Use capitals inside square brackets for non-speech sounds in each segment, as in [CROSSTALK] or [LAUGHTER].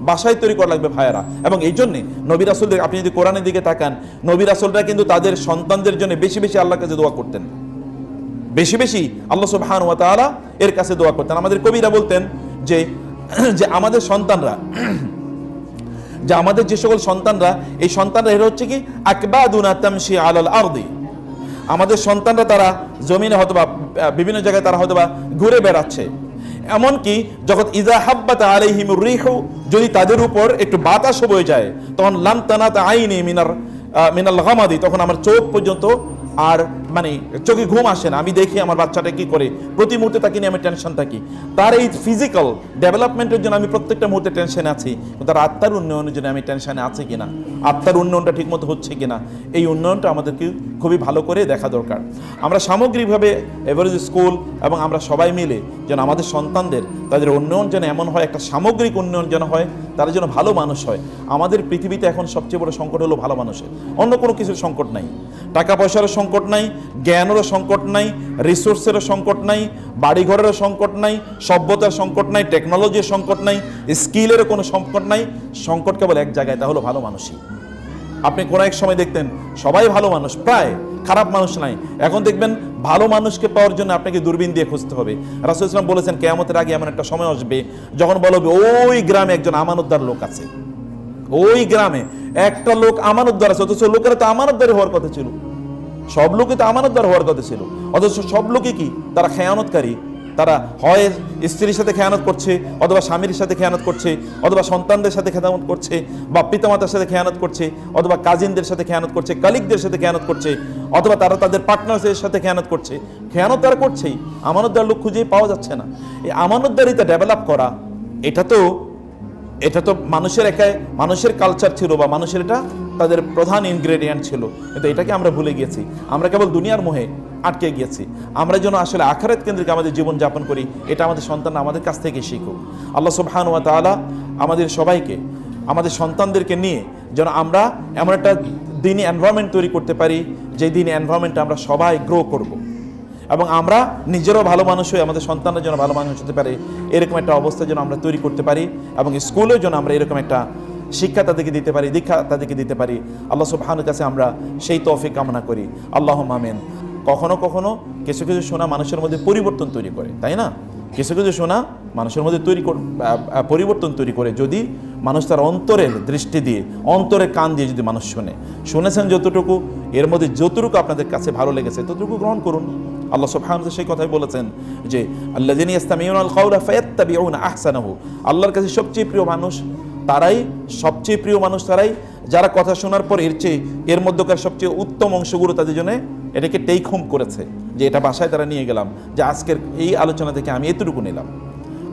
বাসায় তৈরি করা লাগবে ভাইয়ারা। এবং এই জন্যে নবী রাসুলদের, আপনি যদি কোরআনের দিকে তাকান, নবী রাসুলরা কিন্তু তাদের সন্তানদের জন্য বেশি বেশি আল্লাহর কাছে দোয়া করতেন। বেশি বেশি আল্লাহ সুবহান ওয়া তাআলা এর কাছে দোয়া করতেন। আমাদের কবিরা বলতেন যে [CLEARS THROAT] যে আমাদের সন্তানরা, [CLEARS THROAT] যে আমাদের যে সকল সন্তানরা, এই সন্তানরা এরা হচ্ছে কি? আকবাদুনা তামশি আলাল আরদি। আমাদের সন্তানরা তারা জমিনে হয়তোবা বিভিন্ন জায়গায় তারা হয়তোবা ঘুরে বেড়াচ্ছে। এমনকি যখন ইজা হাব্বাত আলাইহিম রিহু, যদি তাদের উপর একটু বাতাস বয়ে যায়, তখন লামতানাত আইনি মিনার মিনাল গামাদি, তখন আমার চোখ পর্যন্ত আর মানে চোখে ঘুম আসে না। আমি দেখি আমার বাচ্চাটা কি করে। প্রতি মুহূর্তে তাকে নিয়ে আমি টেনশন থাকি। তার এই ফিজিক্যাল ডেভেলপমেন্টের জন্য আমি প্রত্যেকটা মুহূর্তে টেনশনে আছি। তার আত্মার উন্নয়নের জন্য আমি টেনশনে আছি কিনা? আত্মার উন্নয়নটা ঠিকমতো হচ্ছে কিনা? এই উন্নয়নটা আমাদেরকে খুবই ভালো করে দেখা দরকার। আমরা সামগ্রিকভাবে এভারেজ স্কুল এবং আমরা সবাই মিলে যেন আমাদের সন্তানদের তাদের উন্নয়ন যেন এমন হয়, একটা সামগ্রিক উন্নয়ন যেন হয়, তারা যেন ভালো মানুষ হয়। আমাদের পৃথিবীতে এখন সবচেয়ে বড় সংকট হলো ভালো মানুষের। অন্য কোনো কিছুর সংকট নাই। টাকা পয়সারও সংকট নাই, জ্ঞানেরও সংকট নাই রিসোর্সেরও সংকট নাই, বাড়িঘরেরও সংকট নাই, সভ্যতার সংকট নাই টেকনোলজির সংকট নাই স্কিলেরও কোনো সংকট নাই। সংকট কেবল এক জায়গায়, তা হলো ভালো মানুষই। আপনি কোনো এক সময় দেখতেন, সবাই ভালো মানুষ, প্রায় খারাপ মানুষ নাই। এখন দেখবেন ভালো মানুষকে পাওয়ার জন্য আপনাকে দূরবীন দিয়ে খুঁজতে হবে। রাসুল ইসলাম বলেছেন, কেয়ামতের আগে এমন একটা সময় আসবে, যখন বলবে ওই গ্রামে একজন আমানতদার লোক আছে। ওই গ্রামে একটা লোক আমানতদার আছে, অথচ লোকেরা তো আমানতদারি হওয়ার কথা ছিল। সব লোকে তো আমানতদার হওয়ার কথা ছিল। অথচ সব লোকে কি? তারা খেয়ানতকারী। তারা হয় স্ত্রীর সাথে খেয়ানত করছে, অথবা স্বামীর সাথে খেয়ানত করছে, অথবা সন্তানদের সাথে খেয়ানত করছে, বা পিতামাতার সাথে খেয়ানত করছে, অথবা কাজিনদের সাথে খেয়ানত করছে কালিকদের সাথে খেয়ানত করছে, অথবা তারা তাদের পার্টনার্সের সাথে খেয়ানত করছে। খেয়ানত তারা করছেই, আমানতদার লোক খুঁজেই পাওয়া যাচ্ছে না। এই আমানতদারিতা ডেভেলপ করা, এটা তো এটা তো মানুষের একাই, মানুষের কালচার ছিল বা মানুষের এটা তাদের প্রধান ইনগ্রেডিয়েন্ট ছিল। কিন্তু এটাকে আমরা ভুলে গিয়েছি। আমরা কেবল দুনিয়ার মোহে আটকে গিয়েছি। আমরা যেন আসলে আখারাত কেন্দ্রিক আমাদের জীবন যাপন করি, এটা আমাদের সন্তান আমাদের কাছ থেকে শিখুক। আল্লাহ সুবহান ওয়া তাআলা আমাদের সবাইকে, আমাদের সন্তানদেরকে নিয়ে যেন আমরা এমন একটা দিনই এনভায়রনমেন্ট তৈরি করতে পারি, যে দিন এনভায়রনমেন্টে আমরা সবাই গ্রো করব। এবং আমরা নিজেরও ভালো মানুষ হয়ে আমাদের সন্তানরা যেন ভালো মানুষ হতে পারে, এরকম একটা অবস্থা যেন আমরা তৈরি করতে পারি এবং স্কুলেও যেন আমরা এরকম একটা শিক্ষা তাদেরকে দিতে পারি, দীক্ষা তাদেরকে দিতে পারি। আল্লাহ সুবহানের কাছে আমরা সেই তৌফিক কামনা করি। আল্লাহ মামেন কখনো কখনো কিছু কিছু শোনা মানুষের মধ্যে পরিবর্তন তৈরি করে, তাই না? কিছু কিছু শোনা মানুষের মধ্যে তৈরি পরিবর্তন তৈরি করে। যদি মানুষ তার অন্তরের দৃষ্টি দিয়ে, অন্তরের কান দিয়ে যদি মানুষ শোনে, শুনেছেন যতটুকু, এর মধ্যে যতটুকু আপনাদের কাছে ভালো লেগেছে, ততটুকু গ্রহণ করুন। আল্লাহ সুবহানাহু সেই কথাই বলেছেন যে, আল্লাযিনা ইয়াস্তামিউনা আল আল্লাহর কাছে সবচেয়ে প্রিয় মানুষ তারাই সবচেয়ে প্রিয় মানুষ তারাই, যারা কথা শোনার পর এর চেয়ে, এর মধ্যকার সবচেয়ে উত্তম অংশগুলো তাদের জন্য এটাকে টেক হোম করেছে, যে এটা বাসায় তারা নিয়ে গেলাম, যে আজকের এই আলোচনা থেকে আমি এতটুকু নিলাম।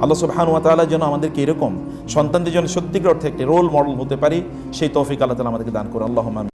আল্লাহ সুবহান ওয়া তাআলা যেন আমাদেরকে এরকম সন্তানদের জন্য সত্যিকার অর্থে একটি রোল মডেল হতে পারি, সেই তৌফিক আল্লাহ তালা আমাদেরকে দান করে আল্লাহ